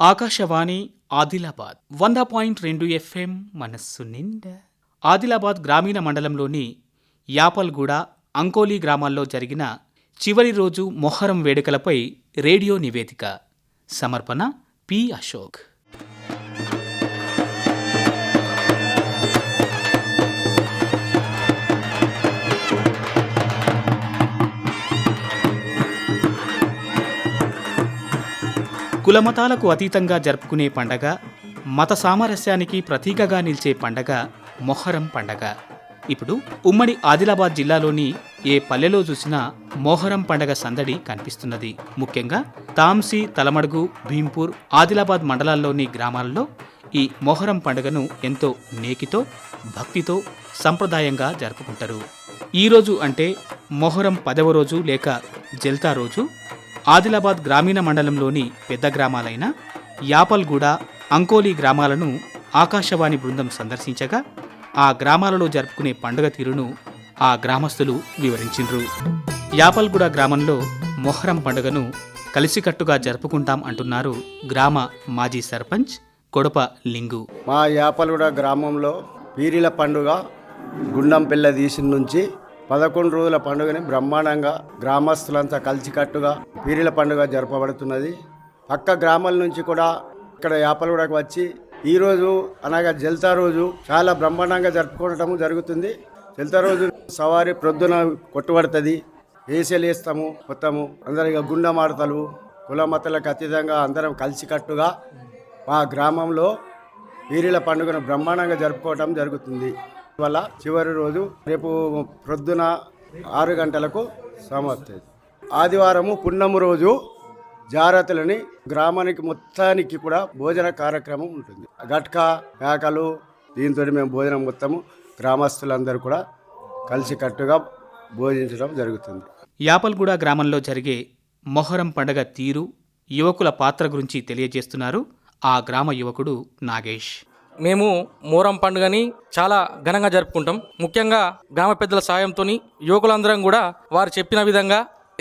ఆకాశవాణి ఆదిలాబాద్ వంద పాయింట్ రెండు ఎఫ్ఎం మనస్సు నిండా. ఆదిలాబాద్ గ్రామీణ మండలంలోని యాపల్గూడ అంకోలి గ్రామాల్లో జరిగిన చివరి రోజు మొహరం వేడుకలపై రేడియో నివేదిక. సమర్పణ పి అశోక్. కులమతాలకు అతీతంగా జరుపుకునే పండగ మత సామరస్యానికి ప్రతీకగా నిలిచే పండగ మొహరం పండగ. ఇప్పుడు ఉమ్మడి ఆదిలాబాద్ జిల్లాలోని ఏ పల్లెలో చూసినా మొహరం పండగ సందడి కనిపిస్తున్నది. ముఖ్యంగా తాంసీ తలమడుగు భీంపూర్ ఆదిలాబాద్ మండలాల్లోని గ్రామాలలో ఈ మొహరం పండుగను ఎంతో నేకితో భక్తితో సంప్రదాయంగా జరుపుకుంటారు. ఈరోజు అంటే మొహరం పదవ రోజు లేక జల్తా రోజు ఆదిలాబాద్ గ్రామీణ మండలంలోని పెద్ద గ్రామాలైన యాపల్గూడ అంకోలి గ్రామాలను ఆకాశవాణి బృందం సందర్శించగా ఆ గ్రామాలలో జరుపుకునే పండుగ తీరును ఆ గ్రామస్తులు వివరించిండ్రు. యాపల్గూడ గ్రామంలో మొహరం పండుగను కలిసికట్టుగా జరుపుకుంటాం అంటున్నారు గ్రామ మాజీ సర్పంచ్ కొడప లింగు. మా యాపల్గూడ గ్రామంలో వీరిల పండుగ గుండం పిల్ల తీసిన నుంచి పదకొండు రోజుల పండుగని బ్రహ్మాండంగా గ్రామస్తులంతా కలిసికట్టుగా పీరిల పండుగ జరపబడుతున్నది. పక్క గ్రామాల నుంచి కూడా ఇక్కడ యాపలగూడకు వచ్చి ఈరోజు అనగా జల్తా రోజు చాలా బ్రహ్మాండంగా జరుపుకోవటము జరుగుతుంది. జల్తా రోజు సవారి ప్రొద్దున కొట్టుబడుతుంది. వేసేలేస్తాము మొత్తము అందరిగా గుండె ఆడతలు కుల మతాలకు అతీతంగా అందరం కలిసికట్టుగా మా గ్రామంలో వీరిల పండుగను బ్రహ్మాండంగా జరుపుకోవటం జరుగుతుంది. వల్ల చివరి రోజు రేపు ప్రొద్దున ఆరు గంటలకు సమాప్తది ఆదివారము పున్నము రోజు జాగ్రత్తలని గ్రామానికి మొత్తానికి కూడా భోజన కార్యక్రమం ఉంటుంది. గట్కా మేకలు దీంతో మేము భోజనం మొత్తము గ్రామస్తులందరూ కూడా కలిసికట్టుగా భోజించడం జరుగుతుంది. యాపల్గూడ గ్రామంలో జరిగే మొహరం పండగ తీరు యువకుల పాత్ర గురించి తెలియజేస్తున్నారు ఆ గ్రామ యువకుడు నాగేష్. మేము మోరం పండుగని చాలా ఘనంగా జరుపుకుంటాం. ముఖ్యంగా గ్రామ పెద్దల సాయంతో యువకులందరం కూడా వారు చెప్పిన విధంగా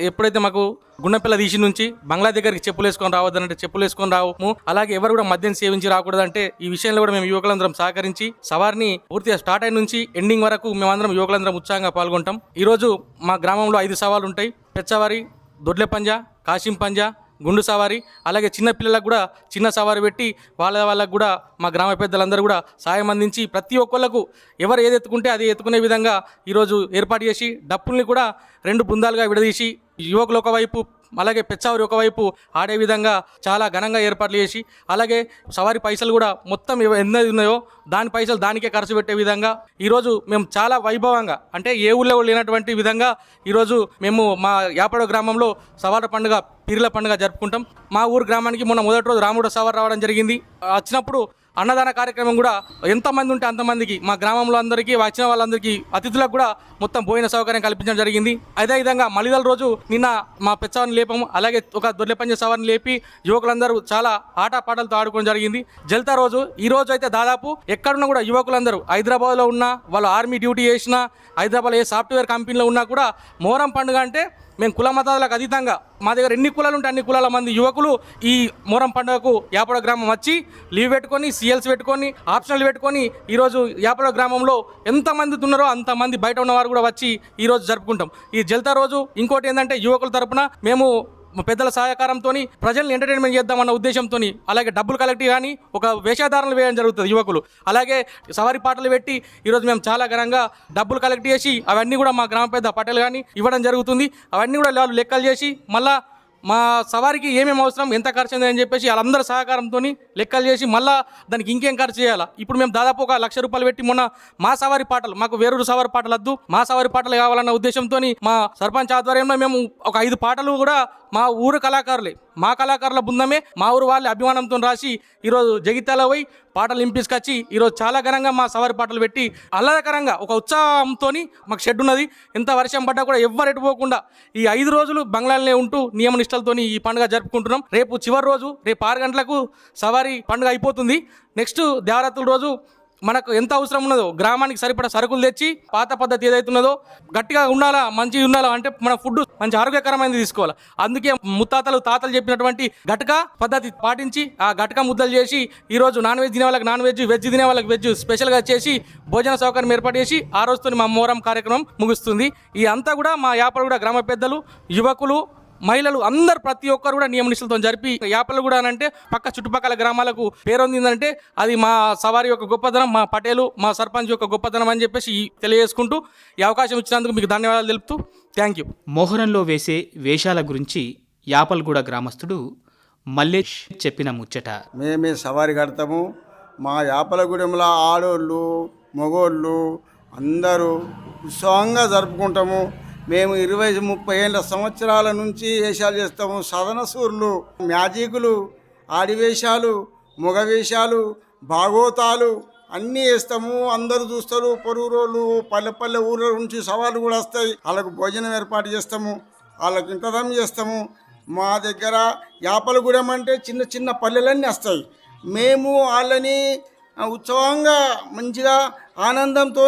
ఎప్పుడైతే మాకు గుండెపిల్ల తీసి నుంచి బంగ్లా దగ్గరికి చెప్పులు వేసుకొని రావద్దనంటే చెప్పులు వేసుకొని రావము అలాగే ఎవరు కూడా మద్యం సేవించి రాకూడదంటే ఈ విషయంలో కూడా మేము యువకులందరం సహకరించి సవారిని పూర్తిగా స్టార్ట్ అయిన నుంచి ఎండింగ్ వరకు మేమందరం యువకులందరం ఉత్సాహంగా పాల్గొంటాం. ఈరోజు మా గ్రామంలో ఐదు సవాలు ఉంటాయి పెచ్చవారి దొడ్లె పంజా కాశీం పంజా గుండు సవారి అలాగే చిన్న పిల్లలకు కూడా చిన్న సవారి పెట్టి వాళ్ళ వాళ్ళకు కూడా మా గ్రామ పెద్దలందరూ కూడా సాయం అందించి ప్రతి ఒక్కళ్ళకు ఎవరు ఏది ఎత్తుకుంటే అది ఎత్తుకునే విధంగా ఈరోజు ఏర్పాటు చేసి డప్పుల్ని కూడా రెండు బృందాలుగా విడదీసి యువకులు ఒకవైపు అలాగే పెచ్చావరి ఒకవైపు ఆడే విధంగా చాలా ఘనంగా ఏర్పాట్లు చేసి అలాగే సవారి పైసలు కూడా మొత్తం ఎన్ని ఎన్నది ఉన్నాయో దాని పైసలు దానికే ఖర్చు పెట్టే విధంగా ఈరోజు మేము చాలా వైభవంగా అంటే ఏ ఊళ్ళో లేనటువంటి విధంగా ఈరోజు మేము మా యాపడ గ్రామంలో సవార పండుగ పీర్ల పండుగ జరుపుకుంటాం. మా ఊరు గ్రామానికి మొన్న మొదటి రోజు రాముడు సవారు రావడం జరిగింది. వచ్చినప్పుడు అన్నదాన కార్యక్రమం కూడా ఎంతమంది ఉంటే అంతమందికి మా గ్రామంలో అందరికీ వచ్చిన వాళ్ళందరికీ అతిథులకు కూడా మొత్తం భోజన సౌకర్యం కల్పించడం జరిగింది. అదే విధంగా మలిదల రోజు నిన్న మా పెచ్చవారిని లేపము అలాగే ఒక దొర్లెపంచ సవారిని లేపి యువకులందరూ చాలా ఆట పాటలతో ఆడుకోవడం జరిగింది. జల్తా రోజు ఈ రోజు అయితే దాదాపు ఎక్కడున్నా కూడా యువకులందరూ హైదరాబాద్లో ఉన్నా వాళ్ళు ఆర్మీ డ్యూటీ చేసినా హైదరాబాద్ ఏ సాఫ్ట్వేర్ కంపెనీలో ఉన్నా కూడా మోరం పండుగ అంటే మేము కుల మతాలకు అతీతంగా మా దగ్గర ఎన్ని కులాలు ఉంటే అన్ని కులాల మంది యువకులు ఈ మోరం పండుగకు యాపడ గ్రామం వచ్చి లీవ్ పెట్టుకొని సీఎల్స్ పెట్టుకొని ఆప్షన్లు పెట్టుకొని ఈరోజు యాపడ గ్రామంలో ఎంతమంది ఉన్నారో అంతమంది బయట ఉన్నవారు కూడా వచ్చి ఈరోజు జరుపుకుంటాం. ఈ జల్తా రోజు ఇంకోటి ఏంటంటే యువకుల తరపున మేము పెద్దల సహకారంతో ప్రజల్ని ఎంటర్టైన్మెంట్ చేద్దామన్న ఉద్దేశంతో అలాగే డబ్బులు కలెక్ట్ కానీ ఒక వేషధారణలు వేయడం జరుగుతుంది యువకులు. అలాగే సవారి పాటలు పెట్టి ఈరోజు మేము చాలా ఘనంగా డబ్బులు కలెక్ట్ చేసి అవన్నీ కూడా మా గ్రామ పెద్ద పటేలు కానీ ఇవ్వడం జరుగుతుంది. అవన్నీ కూడా వాళ్ళు లెక్కలు చేసి మళ్ళా మా సవారికి ఏమేమి అవసరం ఎంత ఖర్చు అయింది అని చెప్పేసి వాళ్ళందరి సహకారంతో లెక్కలు చేసి మళ్ళా దానికి ఇంకేం ఖర్చు చేయాలా? ఇప్పుడు మేము దాదాపు ఒక లక్ష రూపాయలు పెట్టి మొన్న మా సవారి పాటలు మాకు వేరు సవారి పాటలు వద్దు మా సవారి పాటలు కావాలన్న ఉద్దేశంతో మా సర్పంచ్ ఆధ్వర్యంలో మేము ఒక ఐదు పాటలు కూడా మా ఊరు కళాకారులే. మా కళాకారుల బృందమే మా ఊరు వాళ్ళ అభిమానంతో రాసి ఈరోజు జగిత్యాల పోయి పాటలు ఇంపించుకొచ్చి ఈరోజు చాలా ఘనంగా మా సవారి పాటలు పెట్టి ఆహ్లాదకరంగా ఒక ఉత్సాహంతో మాకు షెడ్ ఉన్నది. ఎంత వర్షం పడ్డా కూడా ఎవ్వరు ఎటుపోకుండా ఈ ఐదు రోజులు బంగ్లాలనే ఉంటూ నియమ నిష్టలతో ఈ పండుగ జరుపుకుంటున్నాం. రేపు చివరి రోజు రేపు ఆరు గంటలకు సవారీ పండుగ అయిపోతుంది. నెక్స్ట్ దేవరాత్రుల రోజు మనకు ఎంత అవసరం ఉన్నదో గ్రామానికి సరిపడా సరుకులు తెచ్చి పాత పద్ధతి ఏదైతే ఉన్నదో గట్టిగా ఉండాలా మంచిగా ఉండాలా అంటే మన ఫుడ్ మంచి ఆరోగ్యకరమైనది తీసుకోవాలి. అందుకే ముత్తాతలు తాతలు చెప్పినటువంటి గటక పద్ధతి పాటించి ఆ గటక ముద్దలు చేసి ఈరోజు నాన్ వెజ్ తినే వాళ్ళకి నాన్ వెజ్ వెజ్ తినే వాళ్ళకి వెజ్ స్పెషల్గా చేసి భోజన సౌకర్యం ఏర్పాటు చేసి ఆ రోజుతో మా మోరం కార్యక్రమం ముగుస్తుంది. ఈ అంతా కూడా మా యాపలగూడ గ్రామ పెద్దలు యువకులు మహిళలు అందరు ప్రతి ఒక్కరు కూడా నియమ నిష్ఠలతో జరిపి యాపలు కూడా అంటే పక్క చుట్టుపక్కల గ్రామాలకు పేరొందిందంటే అది మా సవారి యొక్క గొప్పతనం మా పటేలు మా సర్పంచ్ యొక్క గొప్పతనం అని చెప్పేసి తెలియజేసుకుంటూ ఈ అవకాశం ఇచ్చినందుకు మీకు ధన్యవాదాలు తెలుపుతూ థ్యాంక్ యూ మోహరంలో వేసే వేషాల గురించి యాపల్గూడ గ్రామస్తుడు మల్లేష్ చెప్పిన ముచ్చట. మేమే సవారి కడతాము. మా యాపలగూడెంలో ఆడోళ్ళు మగోళ్ళు అందరూ ఉత్సవంగా జరుపుకుంటాము. మేము ఇరవై ముప్పై ఏళ్ళ సంవత్సరాల నుంచి వేషాలు చేస్తాము. సదనసూర్లు మ్యాజికులు ఆడివేషాలు మగవేషాలు భాగోతాలు అన్నీ వేస్తాము. అందరూ చూస్తారు పొరుగు రోజులు పల్లె పల్లె ఊళ్ళ నుంచి సవాళ్ళు కూడా వస్తాయి. వాళ్ళకు భోజనం ఏర్పాటు చేస్తాము. వాళ్ళకు ఇంతదం చేస్తాము. మా దగ్గర యాపలగూడెం అంటే చిన్న చిన్న పల్లెలన్నీ వస్తాయి. మేము వాళ్ళని ఉత్సవంగా మంచిగా ఆనందంతో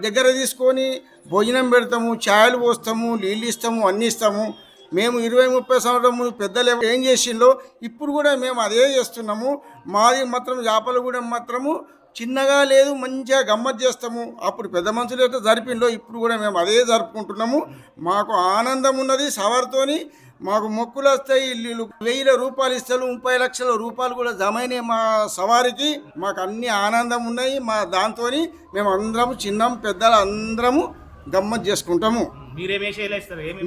దగ్గర తీసుకొని భోజనం పెడతాము ఛాయలు పోస్తాము నీళ్ళు ఇస్తాము అన్నీ ఇస్తాము. మేము ఇరవై ముప్పై సంవత్సరం ముందు పెద్దలు ఏం చేసిందో ఇప్పుడు కూడా మేము అదే చేస్తున్నాము. మాది మాత్రం యాపలగూడెం మాత్రము చిన్నగా లేదు మంచిగా గమ్మత్ చేస్తాము. అప్పుడు పెద్ద మనుషులు అయితే జరిపిండో ఇప్పుడు కూడా మేము అదే జరుపుకుంటున్నాము. మాకు ఆనందం ఉన్నది సవర్తోని. మాకు మొక్కులు వస్తాయి వీళ్ళు వెయ్యి రూపాయలు ఇస్తారు ముప్పై లక్షల రూపాయలు కూడా జమైనాయి మా సవారికి. మాకు అన్ని ఆనందం ఉన్నాయి మా దాంతో మేము అందరము చిన్నం పెద్దలు అందరము గమ్మత్ చేసుకుంటాము.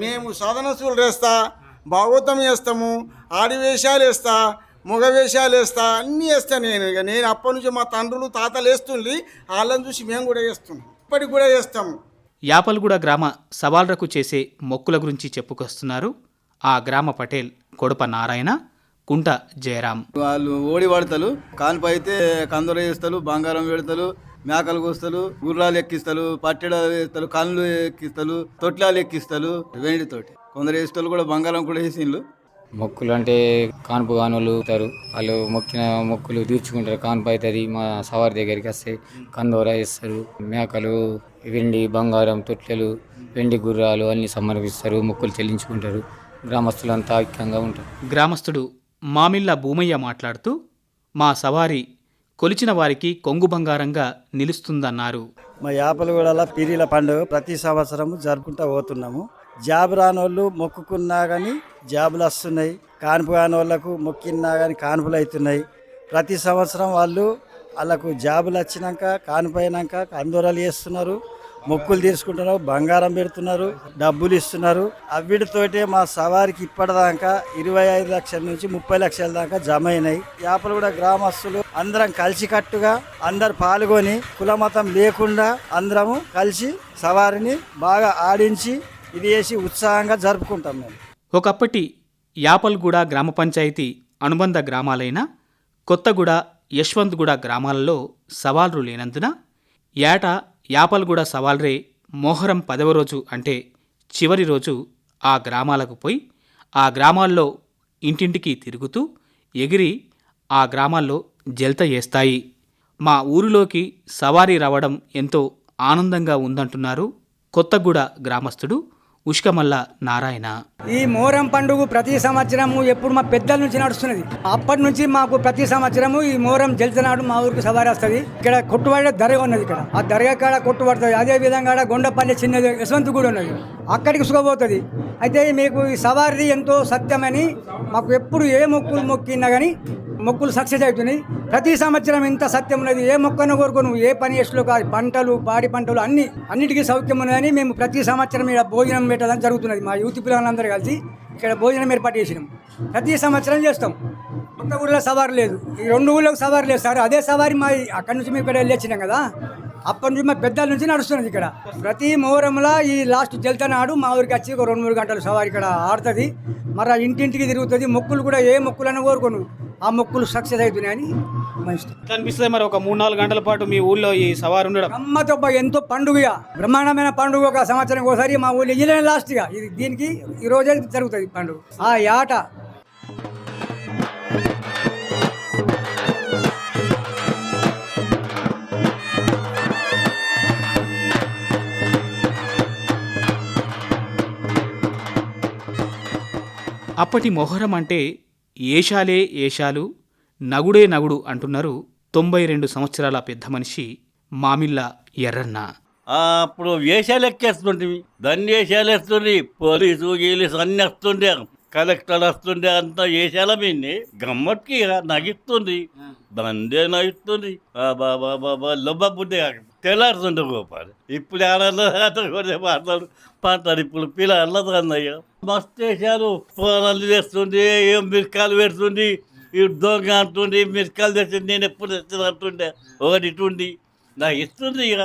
మేము సాధనసులు వేస్తా భాగవతం వేస్తాము ఆడి వేషాలు వేస్తా మగ వేషాలు వేస్తా అన్నీ వేస్తా నేను. ఇక నేను అప్పటి నుంచి మా తండ్రులు తాతలు వేస్తుండ్రి వాళ్ళని చూసి మేము కూడా వేస్తున్నాం. ఇప్పటికి కూడా వేస్తాము. యాపల్గూడ గ్రామ సవాల్రకు చేసే మొక్కుల గురించి చెప్పుకొస్తున్నారు ఆ గ్రామ పటేల్ కొడప నారాయణ కుంట జయరాం. వాళ్ళు ఓడి పడతారు కాన్పు అయితే కందర వేస్తారు బంగారం పెడతారు మేకలు కోస్తారు గుర్రాలు ఎక్కిస్తారు పట్టెడాలు వేస్తారు కళ్ళు ఎక్కిస్తారు తొట్లాలు ఎక్కిస్తారు వెండితోటి కొందరు వేస్తారు కూడా బంగారం కూడా వేసిండ్రు మొక్కులు అంటే కాన్పు కానులు ఉంటారు. వాళ్ళు మొక్కిన మొక్కులు తీర్చుకుంటారు. కాన్పు అవుతుంది మా సవారి దగ్గరికి వస్తే కందోర వేస్తారు. మేకలు వెండి బంగారం తొట్టెలు వెండి గుర్రాలు అన్ని సమర్పిస్తారు మొక్కులు చెల్లించుకుంటారు. గ్రామస్తులంతా ఐక్యంగా ఉంటారు. గ్రామస్తుడు మామిళ్ళ భూమయ్య మాట్లాడుతూ మా సవారి కొలిచిన వారికి కొంగు బంగారంగా నిలుస్తుందన్నారు. మా యాపలగూడల పీరీల పండుగ ప్రతి సంవత్సరం జరుపుకుంటూ పోతున్నాము. జాబ్ రాని వాళ్ళు మొక్కుకున్నా కానీ జాబులు వస్తున్నాయి. కాన్పు కాని వాళ్ళకు మొక్కినా కానీ కాన్పులు అవుతున్నాయి. ప్రతి సంవత్సరం వాళ్ళు వాళ్ళకు జాబులు వచ్చినాక కాన్పు అందోరాలు చేస్తున్నారు. మొక్కులు తీసుకుంటున్నారు బంగారం పెడుతున్నారు డబ్బులు ఇస్తున్నారు. అవిటితోటే మా సవారికి ఇప్పటిదాకా ఇరవై ఐదు లక్షల నుంచి ముప్పై లక్షల దాకా జమ అయినాయి. యాపలగూడ గ్రామస్తులు అందరం కలిసికట్టుగా అందరు పాల్గొని కులమతం లేకుండా అందరము కలిసి సవారిని బాగా ఆడించి ఇది చేసి ఉత్సాహంగా జరుపుకుంటాం మేము. ఒకప్పటి యాపల్గూడ గ్రామ పంచాయతీ అనుబంధ గ్రామాలైన కొత్తగూడ యశ్వంత్గూడ గ్రామాలలో సవాళ్ళు లేనందున ఏటా యాపల్గూడ సవాల్రే మోహరం పదవ రోజు అంటే చివరి రోజు ఆ గ్రామాలకు పోయి ఆ గ్రామాల్లో ఇంటింటికి తిరుగుతూ ఎగిరి ఆ గ్రామాల్లో జల్త చేస్తాయి మా ఊరిలోకి సవారీ రావడం ఎంతో ఆనందంగా ఉందంటున్నారు కొత్తగూడ గ్రామస్తుడు ఉష్కమల్ల నారాయణ. ఈ మోరం పండుగ ప్రతి సంవత్సరము ఎప్పుడు మా పెద్దల నుంచి నడుస్తున్నది. అప్పటి నుంచి మాకు ప్రతి సంవత్సరము ఈ మోరం జల్తనాడు మా ఊరికి సవారి వస్తుంది. ఇక్కడ కొట్టుబడే దర్గా ఉన్నది ఇక్కడ. ఆ దర్గా కాడ కొట్టుబడుతుంది. అదే విధంగా గొండపల్లి చిన్నది యశ్వంత్ కూడా ఉన్నది. అక్కడికి సుఖపోతుంది. అయితే మీకు ఈ సవారిది ఎంతో సత్యమని మాకు ఎప్పుడు ఏ మొక్కులు మొక్కినా కానీ మొక్కులు సక్సెస్ అవుతున్నాయి. ప్రతి సంవత్సరం ఇంత సత్యం ఉన్నది. ఏ మొక్కను కోరుకు నువ్వు ఏ పని చేసులో కాదు పంటలు పాడి పంటలు అన్ని అన్నిటికీ సౌఖ్యం ఉన్నదని మేము ప్రతి సంవత్సరం ఇక్కడ భోజనం పెట్టడం జరుగుతున్నది. మా యూత్ పిల్లలందరూ కలిసి ఇక్కడ భోజనం ఏర్పాటు చేసినాం. ప్రతి సంవత్సరం చేస్తాం. కొత్త ఊళ్ళో సవారు లేదు. ఈ రెండు ఊళ్ళకి సవారు లేదు సార్. అదే సవారి మా అక్కడి నుంచి మేము ఇక్కడ వెళ్ళి వచ్చినాం కదా. అప్పటి నుంచి మా పెద్దల నుంచి నడుస్తున్నది ఇక్కడ. ప్రతి మోరంలో ఈ లాస్ట్ జల్తా నాడు మా ఊరికి వచ్చి ఒక రెండు మూడు గంటలు సవారి ఇక్కడ ఆడుతుంది. మరి ఇంటింటికి తిరుగుతుంది. మొక్కులు కూడా ఏ మొక్కులను కోరుకోను. ఆ మొక్కులు సక్సెస్ అవుతున్నాయని మా ఇష్టం. అనిపిస్తుంది మరి ఒక మూడు నాలుగు గంటల పాటు మీ ఊళ్ళో ఈ సవారు ఉండడం. గమ్మతో ఎంతో పండుగ. బ్రహ్మాండమైన పండుగ ఒక సంవత్సరం ఒకసారి మా ఊళ్ళో ఇయ్యలేని లాస్ట్గా ఇది దీనికి ఈ రోజే జరుగుతుంది పండుగ. ఆ యాట. అప్పటి మొహరం అంటే ఏషాలే ఏషాలు నగుడే నగుడు అంటున్నారు తొంభై రెండు సంవత్సరాల పెద్ద మనిషి మామిళ్ళ ఎర్రన్న. అప్పుడు వేషాలు ఎక్కేస్తుంటివి దాన్ని వేషాలు వేస్తుండే పోలీసు గీలీసు అన్ని వస్తుండే. కలెక్టర్ వస్తుండే అంతా వేషాల మీన్ని. గమ్మత్కి ఇక నగిస్తుంది దండే నగిస్తుంది బాబా బాబా లొబ్బ బుద్ధి తెల్లారుతుండే గోపాలి. ఇప్పుడు ఆడలే పాడతాడు పాడతాడు ఇప్పుడు పిల్లలు అన్నయ్య. మస్తు వేషాలు పోరాలు తెస్తుంది ఏం మిరకాలు పెడుతుంది ఈ దొంగ అంటుండే మిరకాలు తెచ్చింది నేను ఎప్పుడు తెచ్చింది అంటుండే. ఒకటి ఇటుండి నాకు ఇస్తుంది ఇక.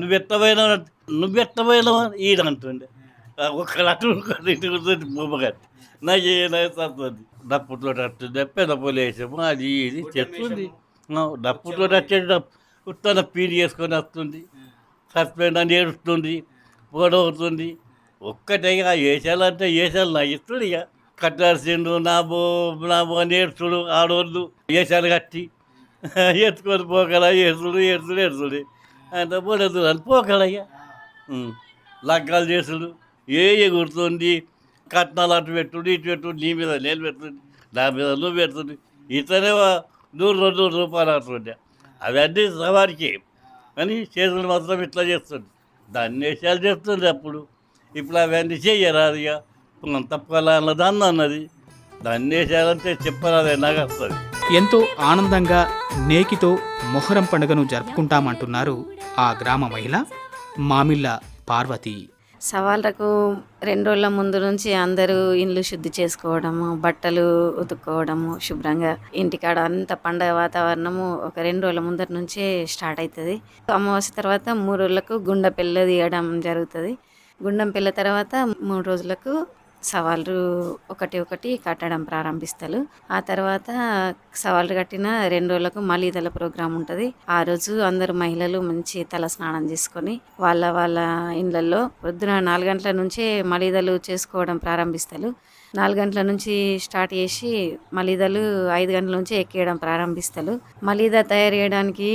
నువ్వెట్టపోయినా నువ్వెత్తమైన ఈడ అంటుండే. ఒకళ్ళు అటు ఇటు కూర్చొని బొమ్మగట్టి నాకు ఏదైతుంది డప్పుతో వస్తుంది పెద్ద పొలేసము అది ఇది చెప్తుంది డప్పుతో వచ్చేది డప్పు. ఉత్తన పీడి చేసుకొని వస్తుంది. సస్పెండ్ అని ఏడుస్తుంది పోడవుతుంది ఒక్కటే వేసాలంటే ఏసాలంటే నా ఇస్తుడు ఇక. కట్టాల్సిండు నా బో నా బో అని ఏడుచుడు ఆడోళ్ళు. వేసాలు కట్టి ఎత్తుకొని పోకల ఏడుచుడు ఏడుచుడు ఏడుచుడు. అంటే పోలేదు అని పోకలయ్యా లగ్గాలు చేసుడు. ఏ ఎగురుతుంది కట్నాలు అటు పెట్టుడు ఇటు పెట్టుడు నీ మీద నేను పెడుతుంది నా మీద నువ్వు పెడుతుంది ఇతనే నూరు రెండు నూరు రూపాయలు అటుండే అవన్నీ సవారికి. అని చేతులు మాత్రం ఇట్లా చేస్తుంది. దాన్ని వేషాలు చేస్తుంది అప్పుడు. ఇప్పుడు అవన్నీ చెయ్యరాదు ఇక. తప్పలా అన్నదాన్ని అన్నది. దాన్ని వేషాలంటే చెప్పరాదే నాకు వస్తుంది ఎంతో ఆనందంగా నేకితో మొహరం పండుగను జరుపుకుంటామంటున్నారు ఆ గ్రామ మహిళ మామిళ్ళ పార్వతి. సవాళ్ళకు రెండు రోజుల ముందు నుంచి అందరూ ఇండ్లు శుద్ధి చేసుకోవడము బట్టలు ఉతుక్కోవడము శుభ్రంగా ఇంటికాడ అంత పండగ వాతావరణము ఒక రెండు రోజుల ముందర నుంచే స్టార్ట్ అవుతుంది అమావాస్య తర్వాత మూడు రోజులకు గుండె పిల్ల తీయడం జరుగుతుంది. గుండం పిల్ల తర్వాత మూడు రోజులకు సవాళ్ళు ఒకటి ఒకటి కట్టడం ప్రారంభిస్తారు. ఆ తర్వాత సవాళ్ళు కట్టిన రెండు రోజులకు మలీదల ప్రోగ్రాం ఉంటుంది. ఆ రోజు అందరు మహిళలు మంచి తల స్నానం చేసుకొని వాళ్ళ వాళ్ళ ఇండ్లలో పొద్దున నాలుగు గంటల నుంచే మలీదలు చేసుకోవడం ప్రారంభిస్తారు. నాలుగు గంటల నుంచి స్టార్ట్ చేసి మలీదలు ఐదు గంటల నుంచి ఎక్కేయడం ప్రారంభిస్తారు. మలీద తయారు చేయడానికి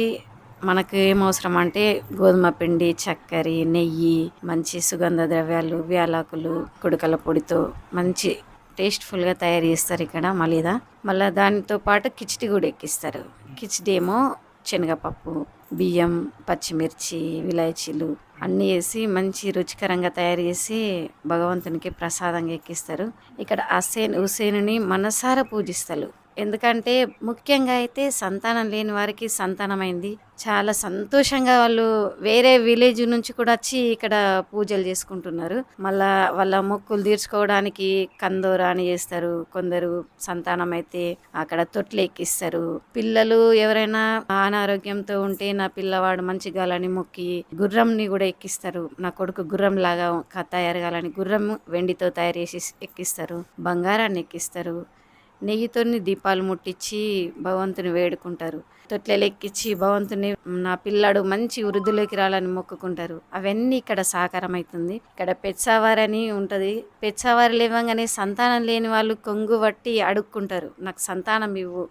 మనకు ఏం అవసరం అంటే గోధుమ పిండి చక్కెర నెయ్యి మంచి సుగంధ ద్రవ్యాలు వ్యాలాకులు కుడకల పొడితో మంచి టేస్ట్ఫుల్గా తయారు చేస్తారు ఇక్కడ మలీదా. మళ్ళీ దానితో పాటు కిచిడి కూడా ఎక్కిస్తారు. కిచిడి ఏమో శనగపప్పు బియ్యం పచ్చిమిర్చి విలాయచీలు అన్నీ వేసి మంచి రుచికరంగా తయారు చేసి భగవంతునికి ప్రసాదంగా ఎక్కిస్తారు. ఇక్కడ అసేన్ హుసేనుని మనసారా పూజిస్తారు. ఎందుకంటే ముఖ్యంగా అయితే సంతానం లేని వారికి సంతానమైంది. చాలా సంతోషంగా వాళ్ళు వేరే విలేజ్ నుంచి కూడా వచ్చి ఇక్కడ పూజలు చేసుకుంటున్నారు. మళ్ళా వాళ్ళ మొక్కులు తీర్చుకోవడానికి కందోరా అని చేస్తారు. కొందరు సంతానం అయితే అక్కడ తొట్లు ఎక్కిస్తారు. పిల్లలు ఎవరైనా అనారోగ్యంతో ఉంటే నా పిల్లవాడు మంచిగాలని మొక్కి గుర్రంని కూడా ఎక్కిస్తారు. నా కొడుకు గుర్రం లాగా తయారు కాలని గుర్రం వెండితో తయారు చేసి ఎక్కిస్తారు. బంగారాన్ని ఎక్కిస్తారు. నెయ్యితోని దీపాలు ముట్టించి భగవంతుని వేడుకుంటారు. తొట్లెలు ఎక్కించి భగవంతుని నా పిల్లాడు మంచి వృద్ధిలోకి రాలని మొక్కుకుంటారు. అవన్నీ ఇక్కడ సాకారం అవుతుంది ఇక్కడ పెచ్చావారి అని ఉంటుంది. పెచ్చావారి లేవగానే సంతానం లేని వాళ్ళు కొంగు పట్టి అడుక్కుంటారు. నాకు సంతానం ఇవ్వు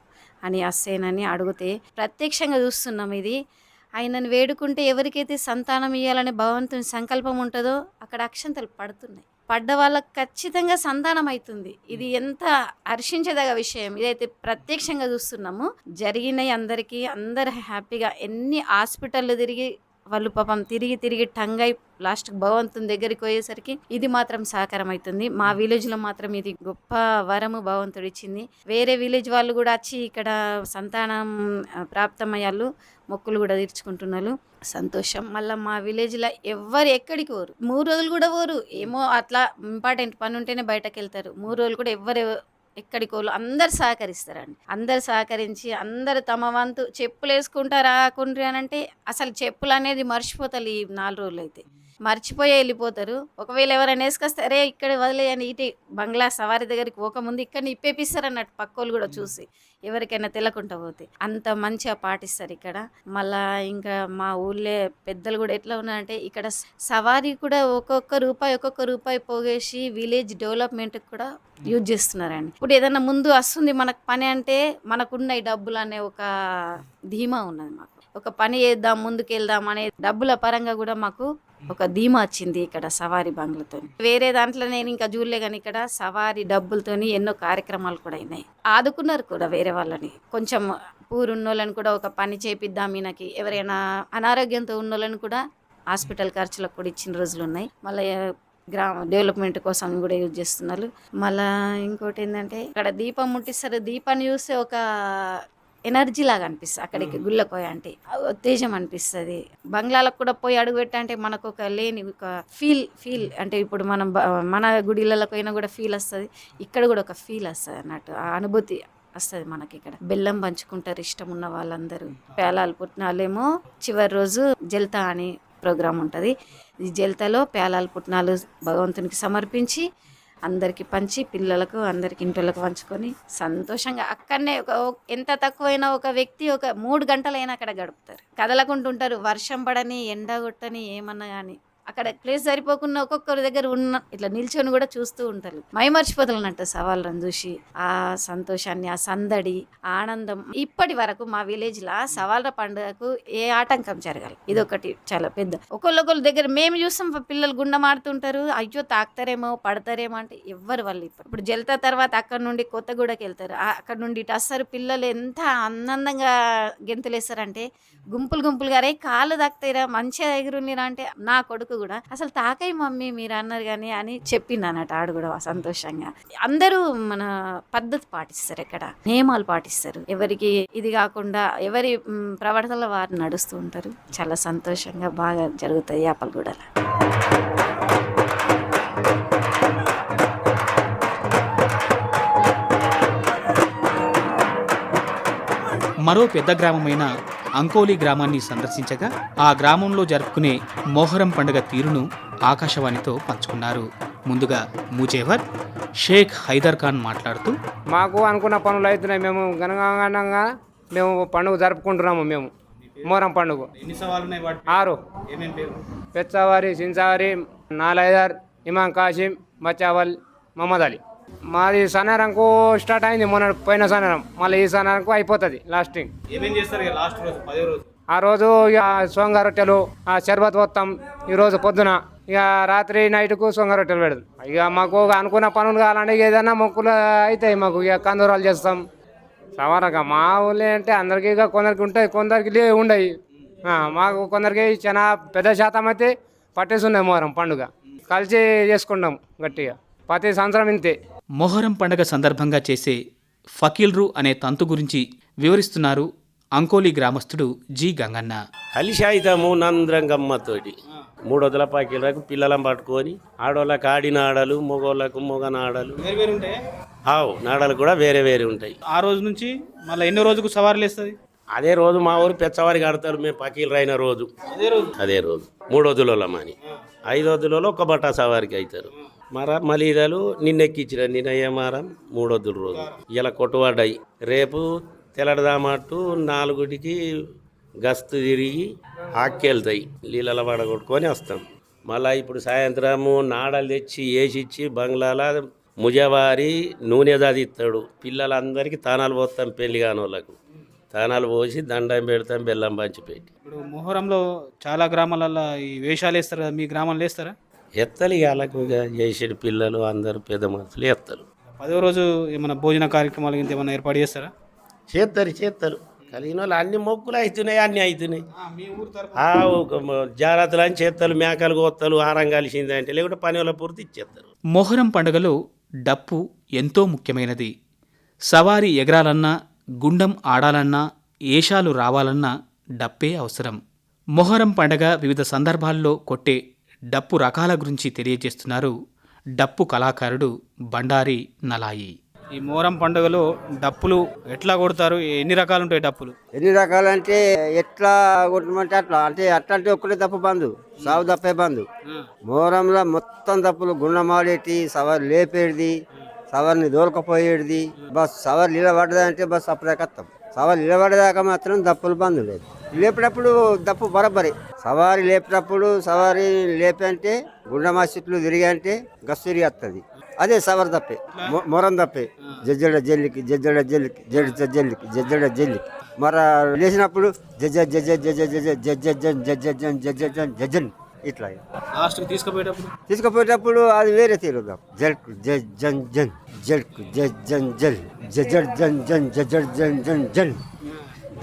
అని అస్సేనని అడిగితే ప్రత్యక్షంగా చూస్తున్నాం ఇది. ఆయనను వేడుకుంటే ఎవరికైతే సంతానం ఇవ్వాలనే భగవంతుని సంకల్పం ఉంటుందో అక్కడ అక్షంతలు పడుతున్నాయి. పడ్డ వాళ్ళకి ఖచ్చితంగా సంతానం అవుతుంది ఇది ఎంత హర్షించదగ విషయం. ఇదైతే ప్రత్యక్షంగా చూస్తున్నాము. జరిగినాయి అందరికీ అందరు హ్యాపీగా ఎన్ని హాస్పిటల్లు తిరిగి వాళ్ళు పాపం తిరిగి తిరిగి టంగ్ అయి లాస్ట్ భగవంతుని దగ్గరికి పోయేసరికి ఇది మాత్రం సహకారం అవుతుంది మా విలేజ్లో మాత్రం ఇది గొప్ప వరము భగవంతుడు ఇచ్చింది వేరే విలేజ్ వాళ్ళు కూడా వచ్చి ఇక్కడ సంతానం ప్రాప్తమయ్యాళ్ళు మొక్కులు కూడా తీర్చుకుంటున్నారు. సంతోషం. మళ్ళీ మా విలేజ్లో ఎవ్వరు ఎక్కడికి పోరు. మూడు రోజులు కూడా పోరు. ఏమో అట్లా ఇంపార్టెంట్ పని ఉంటేనే బయటకు వెళ్తారు మూడు రోజులు కూడా ఎవ్వరు ఎక్కడికి వాళ్ళు అందరు సహకరిస్తారండి. అందరు సహకరించి అందరు తమ వంతు చెప్పులు వేసుకుంటారా కుండ్రి అని అంటే అసలు చెప్పులు అనేది మర్చిపోతారు ఈ నాలుగు రోజులు అయితే మర్చిపోయి వెళ్ళిపోతారు. ఒకవేళ ఎవరైనా వేసుకొస్తే అరే ఇక్కడ వదిలేయని ఇటు బంగ్లా సవారి దగ్గరికి పోకముందు ఇక్కడ ఇప్పేపిస్తారు అన్నట్టు పక్కోళ్ళు కూడా చూసి ఎవరికైనా తెలకుండా పోతే. అంత మంచిగా పాటిస్తారు ఇక్కడ. మళ్ళా ఇంకా మా ఊళ్ళో పెద్దలు కూడా ఎట్లా ఉన్నారంటే ఇక్కడ సవారీ కూడా ఒక్కొక్క రూపాయి ఒక్కొక్క రూపాయి పోగేసి విలేజ్ డెవలప్మెంట్కి కూడా యూజ్ చేస్తున్నారండి. ఇప్పుడు ఏదైనా ముందు వస్తుంది మనకు పని అంటే మనకున్న ఈ డబ్బులు అనే ఒక ధీమా ఉన్నది మాకు. ఒక పని చేద్దాం ముందుకు వెళ్దాం అనే డబ్బుల పరంగా కూడా మాకు ఒక ధీమా వచ్చింది ఇక్కడ సవారీ బంగ్లతో వేరే దాంట్లో నేను ఇంకా చూడలే కానీ ఇక్కడ సవారీ డబ్బులతోని ఎన్నో కార్యక్రమాలు కూడా అయినాయి. ఆదుకున్నారు కూడా వేరే వాళ్ళని. కొంచెం పూరున్నోళ్ళని కూడా ఒక పని చేపిద్దాం ఈయనకి. ఎవరైనా అనారోగ్యంతో ఉన్నోళ్ళని కూడా హాస్పిటల్ ఖర్చులకు కూడా ఇచ్చిన రోజులు ఉన్నాయి. మళ్ళీ గ్రామ డెవలప్మెంట్ కోసం కూడా యూజ్ చేస్తున్నారు. మళ్ళీ ఇంకోటి ఏంటంటే ఇక్కడ దీపం ముట్టిస్తారు. దీపాన్ని చూస్తే ఒక ఎనర్జీ లాగా అనిపిస్తుంది. అక్కడికి గుళ్ళకు పోయి అంటే ఉత్తేజం అనిపిస్తుంది. బంగ్లాలకు కూడా పోయి అడుగు పెట్టంటే మనకు ఒక లేని ఒక ఫీల్ ఫీల్ అంటే ఇప్పుడు మనం మన గుడిలకు పోయినా కూడా ఫీల్ వస్తుంది. ఇక్కడ కూడా ఒక ఫీల్ వస్తుంది అన్నట్టు. ఆ అనుభూతి వస్తుంది మనకి ఇక్కడ. బెల్లం పంచుకుంటారు ఇష్టం ఉన్న వాళ్ళందరూ. పేలాలు పుట్టినాలేమో చివరి రోజు జల్తా అని ప్రోగ్రాం ఉంటుంది. ఈ జల్తాలో పేలాలు పుట్టినాలు భగవంతునికి సమర్పించి అందరికి పంచి పిల్లలకు అందరికి ఇంటిళ్ళకు పంచుకొని సంతోషంగా అక్కడనే ఒక ఎంత తక్కువైనా ఒక వ్యక్తి ఒక మూడు గంటలైనా అక్కడ గడుపుతారు. కదలకుంటుంటారు. వర్షం పడని ఎండ కొట్టని ఏమన్నా కానీ. అక్కడ ప్లేస్ సరిపోకుండా ఒక్కొక్కరి దగ్గర ఉన్న ఇట్లా నిల్చొని కూడా చూస్తూ ఉంటారు. మైమర్చిపోతున్నట్టు సవాళ్ళను చూసి ఆ సంతోషాన్ని ఆ సందడి ఆనందం ఇప్పటి వరకు మా విలేజ్ లా సవాళ్ళ పండుగకు ఏ ఆటంకం జరగాలి. ఇది ఒకటి చాలా పెద్ద. ఒకళ్ళొకళ్ళ దగ్గర మేము చూస్తాం పిల్లలు గుండె మారుతుంటారు అయ్యో తాకుతారేమో పడతారేమో అంటే ఎవ్వరు వాళ్ళు ఇప్పుడు. ఇప్పుడు జల్తా తర్వాత అక్కడ నుండి కొత్తగూడకి వెళ్తారు. అక్కడ నుండి ఇటు అసలు పిల్లలు ఎంత ఆనందంగా గెంతులేస్తారంటే గుంపులు గుంపులుగా రే కాళ్ళు తాకుతాయిరా మంచిగా ఎగురునిరా అంటే నా కొడుకు కూడా అసలు తాకాయి మమ్మీ మీరు అన్నారు కానీ అని చెప్పింది అన్నట్టు ఆడు కూడా సంతోషంగా. అందరూ మన పద్ధతి పాటిస్తారు ఇక్కడ నియమాలు పాటిస్తారు. ఎవరికి ఇది కాకుండా ఎవరి ప్రవర్తనల వారు నడుస్తూ ఉంటారు. చాలా సంతోషంగా బాగా జరుగుతాయి యాపలగూడలో మరో పెద్ద గ్రామమైన అంకోలి గ్రామాన్ని సందర్శించగా ఆ గ్రామంలో జరుపుకునే మోహరం పండుగ తీరును ఆకాశవాణితో పంచుకున్నారు. ముందుగా ముజేవర్ షేక్ హైదర్ ఖాన్ మాట్లాడుతూ మాకు అనుకున్న పనులు అవుతున్నాయి. మేము ఘనంగా మేము పండుగ జరుపుకుంటున్నాము మేము. మోరం పండుగ. ఆరు. పెచ్చవారి సించావారి నాలైదర్ ఇమాం కాసిం బచావల్ మహమ్మద్ అలీ. మాది సనారంకు స్టార్ట్ అయింది మొన్న పోయిన సనారం మళ్ళీ ఈ సనారంకు అయిపోతుంది లాస్టింగ్. ఏమేం చేస్తారు ఇక లాస్ట్ రోజు పదో రోజు? ఆ రోజు ఇక సోంగా రొట్టెలు ఆ షర్బత్ పోతాం ఈ రోజు పొద్దున ఇక రాత్రి నైట్కు సోంగా రొట్టెలు పెడతాం. ఇక మాకు అనుకున్న పనులు కావాలంటే ఏదైనా మొక్కులు అవుతాయి మాకు. ఇక కందూరాలు చేస్తాం. సవారగా మా ఊళ్ళో అంటే అందరికీ ఇక కొందరికి ఉంటాయి కొందరికి లే ఉండయి. ఆ, మాకు కొందరికి చాలా పెద్ద శాతం అయితే పట్టేస్తున్నాయి మోరం పండుగ. కలిసి చేసుకుంటాం గట్టిగా. ప్రతి సంవత్సరం ఇంతే. మొహరం పండగ సందర్భంగా చేసే ఫకీల్రు అనే తంతు గురించి వివరిస్తున్నారు అంకోలి గ్రామస్తుడు జి గంగన్న. కలిసి అవుతాము నంద్రం గమ్మతోటి మూడు వదల పాకిలకు పిల్లలను పట్టుకొని ఆడోళ్ళకి ఆడిన ఆడలు మగోళ్ళకు మొగ నాడలు వేరు వేరు ఉంటాయి? ఆవు నాడలు కూడా వేరే వేరే ఉంటాయి. ఆ రోజు నుంచి మళ్ళీ ఎన్నో రోజుకు సవారీలు వేస్తుంది అదే రోజు మా ఊరు పెచ్చవారికి ఆడతారు మేము పకీలు అయిన రోజు. అదే రోజు? అదే రోజు. మూడు వదులలో అని ఐదు వదులలో ఒక బట్టా సవారికి అవుతారు మర మలీదలు నిన్నెక్కించిన నిన్నయ్య మారం మూడు రోజు. ఇలా కొట్టువాడాయి రేపు తెల్లడదామట్టు నాలుగుటికి గస్తు తిరిగి ఆక్కెళ్తాయి. నీళ్ళలో పడగొట్టుకొని వస్తాం. మళ్ళీ ఇప్పుడు సాయంత్రము నాడలు తెచ్చి వేసిచ్చి బంగ్లాల ముజవారి నూనె దాదిస్తాడు. పిల్లలందరికీ తానాలు పోస్తాం పెళ్ళి కాని వాళ్ళకు తానాలు పోసి దండం పెడతాం బెల్లం పంచి పెట్టి ఇప్పుడు మొహరంలో చాలా గ్రామాలలో ఈ వేషాలు వేస్తారు మీ గ్రామంలో వేస్తారా? ఎత్తలు వాళ్ళకు ఇక చేసేటి పిల్లలు అందరూ పెద్ద మనుషులు ఎత్తలు. పదో రోజు ఏమైనా భోజన కార్యక్రమాలు ఇంత ఏమైనా ఏర్పాటు చేస్తారా? చేస్తారు చేస్తారు కలిగిన వాళ్ళు అన్ని మొక్కులు అవుతున్నాయి అన్నీ అవుతున్నాయి జాగ్రత్తలు అని చేత్తలు మేకలు గోత్తలు ఆరం కలిసింది అంటే లేకుంటే పని వాళ్ళ పూర్తి ఇచ్చేస్తారు మొహరం పండుగలో డప్పు ఎంతో ముఖ్యమైనది. సవారీ ఎగరాలన్నా గుండం ఆడాలన్నా ఏషాలు రావాలన్నా డప్పే అవసరం. మొహరం పండగ వివిధ సందర్భాల్లో కొట్టే డప్పు రకాల గురించి తెలియజేస్తున్నారు. డప్పు కళాకారుడు బండారి నలాయి. ఈ మొహరం పండుగలో డప్పులు ఎట్లా కొడతారు? ఎన్ని రకాలు ఉంటాయి డప్పులు? ఎన్ని రకాలంటే ఎట్లా కొట్టమంటే అట్లా. అంటే అట్లా అంటే ఒక్కటే తప్పు బంధు సాగు తప్పే బంధు మోరంలో మొత్తం తప్పులు గుండమాడేటి సవర్ లేపేది సవర్ని దోలకపోయేది బస్ సవర్ నిలబడ్డదంటే బస్ అప్పుడే కత్తాం. సవారి నిలబడేదాకా మాత్రం దప్పులు బంద్ లేదు లేపేటప్పుడు దప్పు బరబరి సవారి లేపేటప్పుడు సవారి లేపంటే గుండమా చెట్లు తిరిగి అంటే గస్తూరి వస్తుంది అదే సవర్ తప్పే మొరం తప్పే జజ్జడ జల్లికి జజ్జడ జల్లికి జడ్జ జల్లికి జజ్జడ జల్లికి మర లేచినప్పుడు జజ్జ జజ్జ జజ్జ జజ్జ జజ్జ జన్ జజ్జ జన్ జజ్జ జన్ జజ్జన్ ఇట్లా తీసుకుపోయేటప్పుడు తీసుకుపోయేటప్పుడు అది వేరే తీరుద్దాం జల్కు జ జన్ జన్ జల్కు జ జన్ జల్. జజడ్ జన్ జన్ జజడ్ జన్ జన్ జన్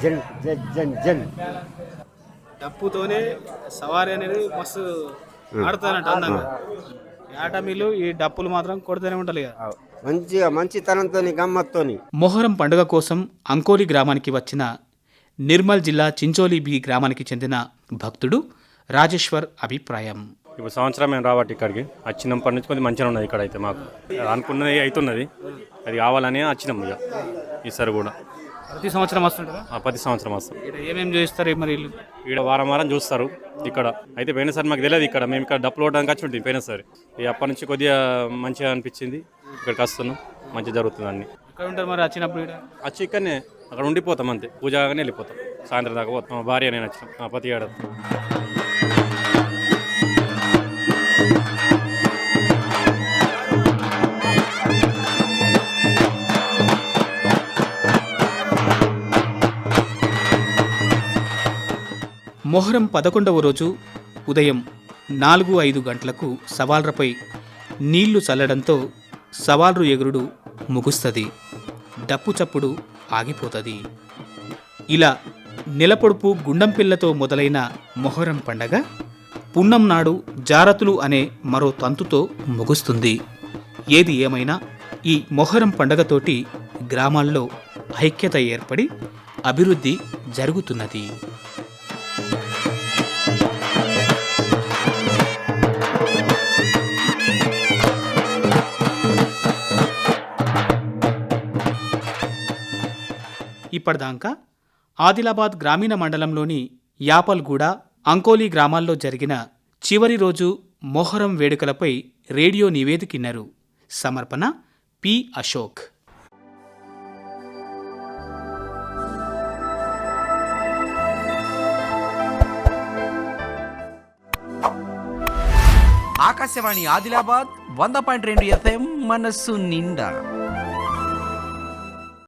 జల్. జ జన్ జన్. డప్పుతోనే సవారీ అనేది మస్తు ఆడుతానంట అందంగా. ఆటమీలు ఈ డప్పులు మాత్రం కొడుతూనే ఉంటాయి కదా మంచిగా మంచితనంతో గమ్మత్తోని. మొహరం పండుగ కోసం అంకోలి గ్రామానికి వచ్చిన నిర్మల్ జిల్లా చించోలి బి గ్రామానికి చెందిన భక్తుడు రాజేశ్వర్ అభిప్రాయం. ఇప్పుడు సంవత్సరం మేము రాబట్టి ఇక్కడికి? వచ్చినప్పటి నుంచి కొద్దిగా మంచిగా ఉన్నది ఇక్కడ అయితే మాకు. అనుకున్నది అవుతున్నది. అది కావాలని వచ్చినాం ఇక ఈసారి కూడా. ప్రతి సంవత్సరం వస్తుంటారా ఆ ప్రతి సంవత్సరం వస్తాం. ఇక్కడ ఏమేమి చూస్తారు? మరి ఇక్కడ వారం వారం చూస్తారు ఇక్కడ. అయితే పోయినసారి మాకు తెలియదు ఇక్కడ. మేము ఇక్కడ డప్పులు ఓడడానికి వచ్చి ఉంటుంది పోయినసారి. ఇక అప్పటి నుంచి కొద్దిగా మంచిగా అనిపించింది. ఇక్కడికి వస్తున్నాం. మంచిగా జరుగుతుంది అన్ని. ఎక్కడ ఉంటారు మరి వచ్చినప్పుడు ఇక్కడ వచ్చి ఇక్కడనే అక్కడ ఉండిపోతాం అంతే. పూజ కాగానే వెళ్ళిపోతాం. సాయంత్రం దాకా పోతాం. భార్య నేను వచ్చినాం ఆ, ప్రతి ఏడాది మొహరం పదకొండవ రోజు ఉదయం నాలుగు ఐదు గంటలకు సవాళ్ళపై నీళ్ళు చల్లడంతో సవాళ్ళు ఎగురుడు ముగుస్తుంది. డప్పు చప్పుడు ఆగిపోతుంది. ఇలా నిలపొడుపు గుండంపిల్లతో మొదలైన మొహరం పండగ పున్నం నాడు జారతులు అనే మరో తంతుతో ముగుస్తుంది. ఏది ఏమైనా ఈ మొహరం పండగతోటి గ్రామాల్లో ఐక్యత ఏర్పడి అభివృద్ధి జరుగుతున్నది. ఇప్పటిదాకా ఆదిలాబాద్ గ్రామీణ మండలంలోని యాపల్గూడ అంకోలి గ్రామాల్లో జరిగిన చివరి రోజు మొహరం వేడుకలపై రేడియో నివేదికిన్నారు సమర్పణ పి. అశోక్. ఆకాశవాణి ఆదిలాబాద్ వంద పాయింట్ రెండు ఎఫ్ఎం మనస్సు నిండా.